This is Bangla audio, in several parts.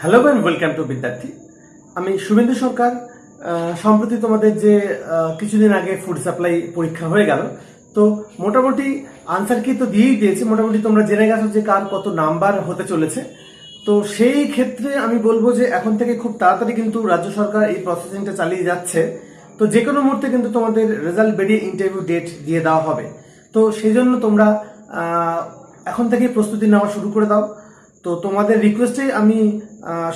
হ্যালো অ্যান্ড ওয়েলকাম টু বিদ্যার্থী আমি শুভেন্দু সরকার সম্প্রতি তোমাদের যে কিছুদিন আগে ফুড সাপ্লাই পরীক্ষা হয়ে গেল, তো মোটামুটি আনসার কি তো দিয়েই দিয়েছে। মোটামুটি তোমরা জেনে গেছো যে কার কত নাম্বার হতে চলেছে। তো সেই ক্ষেত্রে আমি বলব যে এখন থেকে খুব তাড়াতাড়ি কিন্তু রাজ্য সরকার এই প্রসেসিংটা চালিয়ে যাচ্ছে। তো যে কোনো মুহূর্তে কিন্তু তোমাদের রেজাল্ট বেরিয়ে ইন্টারভিউ ডেট দিয়ে দেওয়া হবে। তো সেই জন্য তোমরা এখন থেকে প্রস্তুতি নেওয়া শুরু করে দাও। তো তোমাদের রিকোয়েস্টে আমি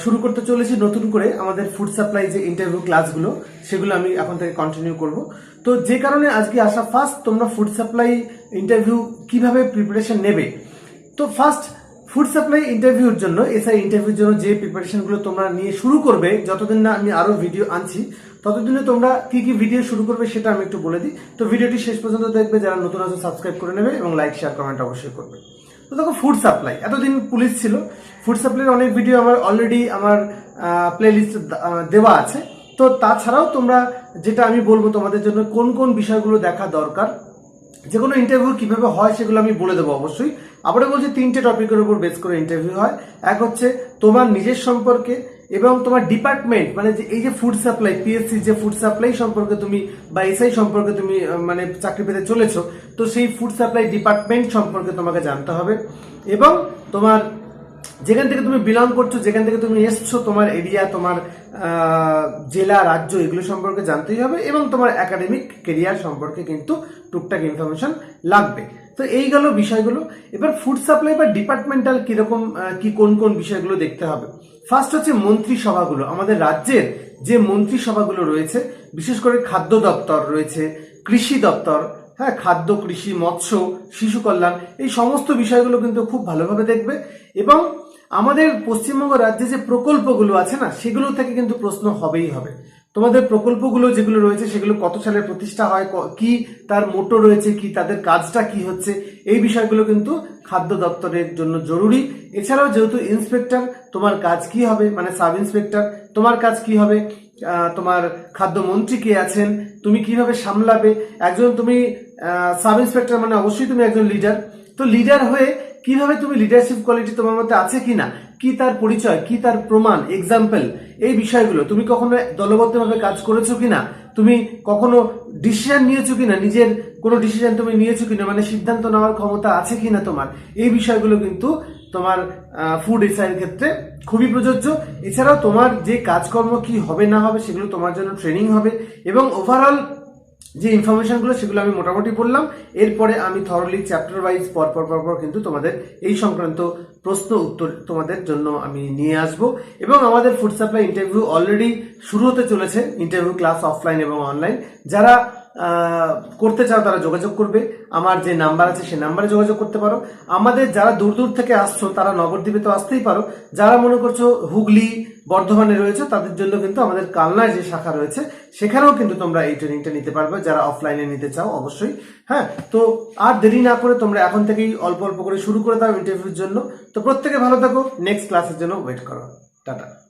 শুরু করতে চলেছি নতুন করে আমাদের ফুড সাপ্লাই যে ইন্টারভিউ ক্লাসগুলো সেগুলো আমি এখন থেকে কন্টিনিউ করব। তো যে কারণে আজকে আসা ফার্স্ট তোমরা ফুড সাপ্লাই ইন্টারভিউ কীভাবে প্রিপারেশন নেবে? তো ফার্স্ট ফুড সাপ্লাই ইন্টারভিউর জন্য এসআই ইন্টারভিউর জন্য যে প্রিপারেশনগুলো তোমরা নিয়ে শুরু করবে, যতদিন না আমি আরও ভিডিও আনছি, ততদিনে তোমরা কি কি ভিডিও শুরু করবে সেটা আমি একটু বলে দিই। তো ভিডিওটি শেষ পর্যন্ত দেখবে, যারা নতুন আছে সাবস্ক্রাইব করে নেবে এবং লাইক শেয়ার কমেন্ট অবশ্যই করবে। তো দেখো ফুড সাপ্লাই এতদিন পুলিশ ছিল। ফুড সাপ্লাইয়ের অনেক ভিডিও আমার অলরেডি আমার প্লে লিস্ট দেওয়া আছে। তো তাছাড়াও তোমরা যেটা আমি বলব তোমাদের জন্য, কোন কোন বিষয়গুলো দেখা দরকার যে কোনো ইন্টারভিউ কীভাবে হয় সেগুলো আমি বলে দেবো অবশ্যই। আবার বলছি, তিনটে টপিকের উপর বেস করে ইন্টারভিউ হয়। এক হচ্ছে তোমার নিজের সম্পর্কে এবং তোমার ডিপার্টমেন্ট মানে যে এই যে ফুড সাপ্লাই পিএসসি যে ফুড সাপ্লাই সম্পর্কে তুমি বা এসআই সম্পর্কে তুমি মানে চাকরি পেতে চলেছো, তো সেই ফুড সাপ্লাই ডিপার্টমেন্ট সম্পর্কে তোমাকে জানতে হবে। এবং তোমার যেখান থেকে তুমি বিলং করছ, যেখান থেকে তুমি এসছো, তোমার এরিয়া তোমার জেলা, রাজ্য, এগুলো সম্পর্কে জানতেই হবে এবং তোমার একাডেমিক কেরিয়ার সম্পর্কে কিন্তু টুকটাক ইনফরমেশন লাগবে। তো এই গেল বিষয়গুলো। এবার ফুড সাপ্লাই বা ডিপার্টমেন্টাল কীরকম কি কোন কোন বিষয়গুলো দেখতে হবে? ফার্স্ট হচ্ছে মন্ত্রিসভাগুলো। আমাদের রাজ্যের যে মন্ত্রিসভাগুলো রয়েছে, বিশেষ করে খাদ্য দপ্তর রয়েছে, কৃষি দপ্তর হ্যাঁ খাদ্য, কৃষি, মৎস্য, শিশু কল্যাণ, এই সমস্ত বিষয়গুলো কিন্তু খুব ভালোভাবে দেখবে। এবং আমাদের পশ্চিমবঙ্গ রাজ্যে যে প্রকল্পগুলো আছে না, সেগুলো থেকে কিন্তু প্রশ্ন হবেই হবে। তোমাদের প্রকল্পগুলো যেগুলো রয়েছে সেগুলো কত সালে প্রতিষ্ঠা হয়, ক- কি তার মোটো রয়েছে, কি তাদের কাজটা কি হচ্ছে, এই বিষয়গুলো কিন্তু খাদ্য দপ্তরের জন্য জরুরি। এছাড়াও যেহেতু ইন্সপেক্টর তোমার কাজ কি হবে? মানে সাব ইন্সপেক্টর তোমার কাজ কি হবে? তোমার খাদ্যমন্ত্রী কে আছেন? তুমি কীভাবে সামলাবে? একজন তুমি সাব ইন্সপেক্টর মানে অবশ্যই তুমি একজন লিডার তো লিডার হয়ে কীভাবে তুমি লিডারশিপ কোয়ালিটি তোমার মধ্যে আছে কিনা? কি তার পরিচয়, কি তার প্রমাণ এক্সাম্পল এই বিষয়গুলো, তুমি কখনো দলবদ্ধভাবে কাজ করেছ কিনা? তুমি কখনো ডিসিশন নিয়েছো কিনা? নিজের কোনো ডিসিশন তুমি নিয়েছো কিনা? মানে সিদ্ধান্ত নেওয়ার ক্ষমতা আছে কিনা তোমার? এই বিষয়গুলো কিন্তু তোমার ফুড এসআইয়ের ক্ষেত্রে খুবই প্রযোজ্য। এছাড়াও তোমার যে কাজকর্ম কি হবে না হবে সেগুলো তোমার জন্য ট্রেনিং হবে এবং ওভারঅল যে ইনফরমেশনগুলো সেগুলো আমি মোটামুটি বললাম। এরপরে আমি থরলি চ্যাপ্টার ওয়াইজ পরপর পরপর কিন্তু তোমাদের এই সংক্রান্ত প্রশ্ন উত্তর তোমাদের জন্য আমি নিয়ে আসব। এবং আমাদের ফুড সাপ্লাই ইন্টারভিউ অলরেডি শুরু হতে চলেছে। ইন্টারভিউ ক্লাস অফলাইন এবং অনলাইন যারা করতে চাও তারা যোগাযোগ করবে। আমার যে নাম্বার আছে সেই নাম্বারে যোগাযোগ করতে পারো। আমাদের যারা দূর দূর থেকে আসছো, তারা নবদ্বীপে তো আসতেই পারো। যারা মনে করছ হুগলি, বর্ধমানে রয়েছে, তাদের জন্য কিন্তু আমাদের কালনার যে শাখা রয়েছে, সেখানেও কিন্তু তোমরা এই ট্রেনিংটা নিতে পারবে। যারা অফলাইনে নিতে চাও, অবশ্যই। হ্যাঁ তো আর দেরি না করে তোমরা এখন থেকেই অল্প অল্প করে শুরু করে দাও ইন্টারভিউর জন্য। তো প্রত্যেকে ভালো থাকো। নেক্সট ক্লাসের জন্য ওয়েট করো। টাটা।